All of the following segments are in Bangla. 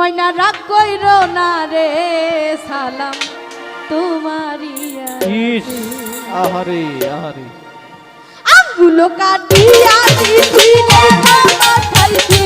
ময়না রাগ কইর না রে সালাম তোমারি ইস আহারে আহারে। আঙ্গুলো কাটিয়া দিছি রে খাইছি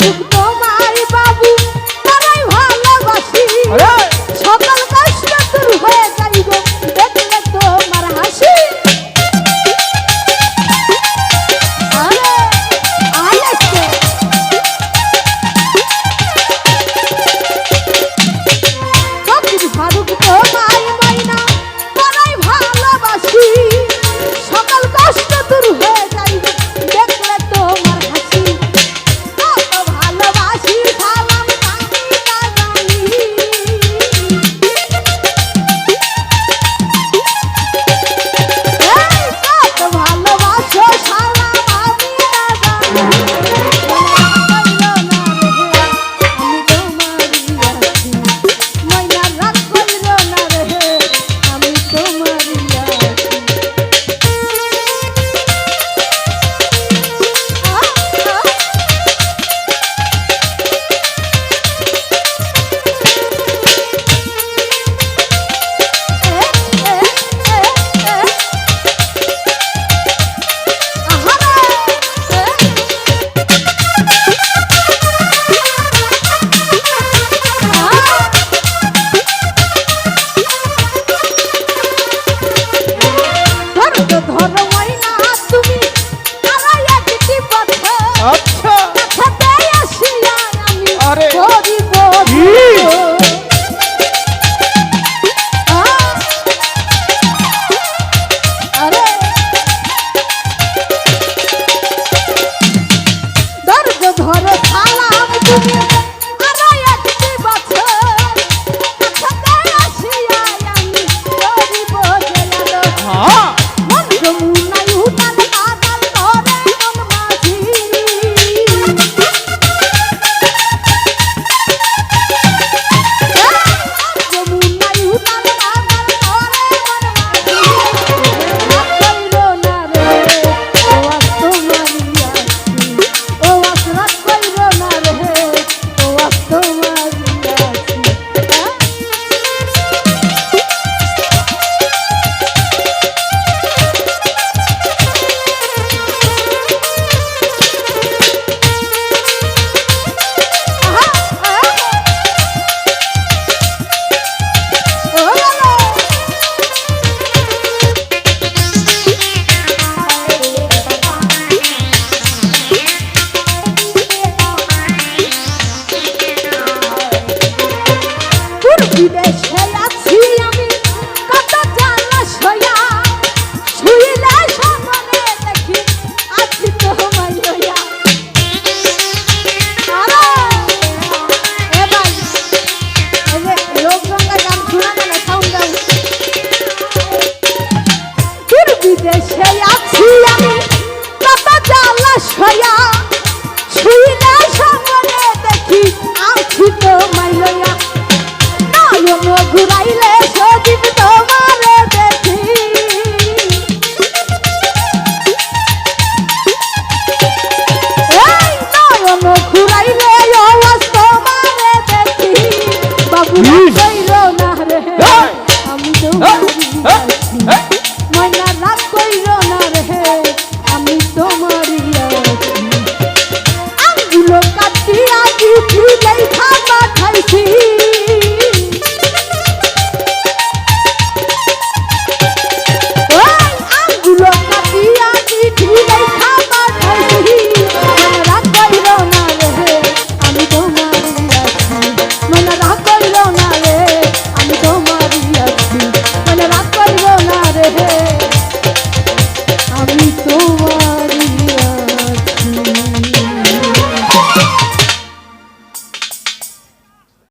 tu করে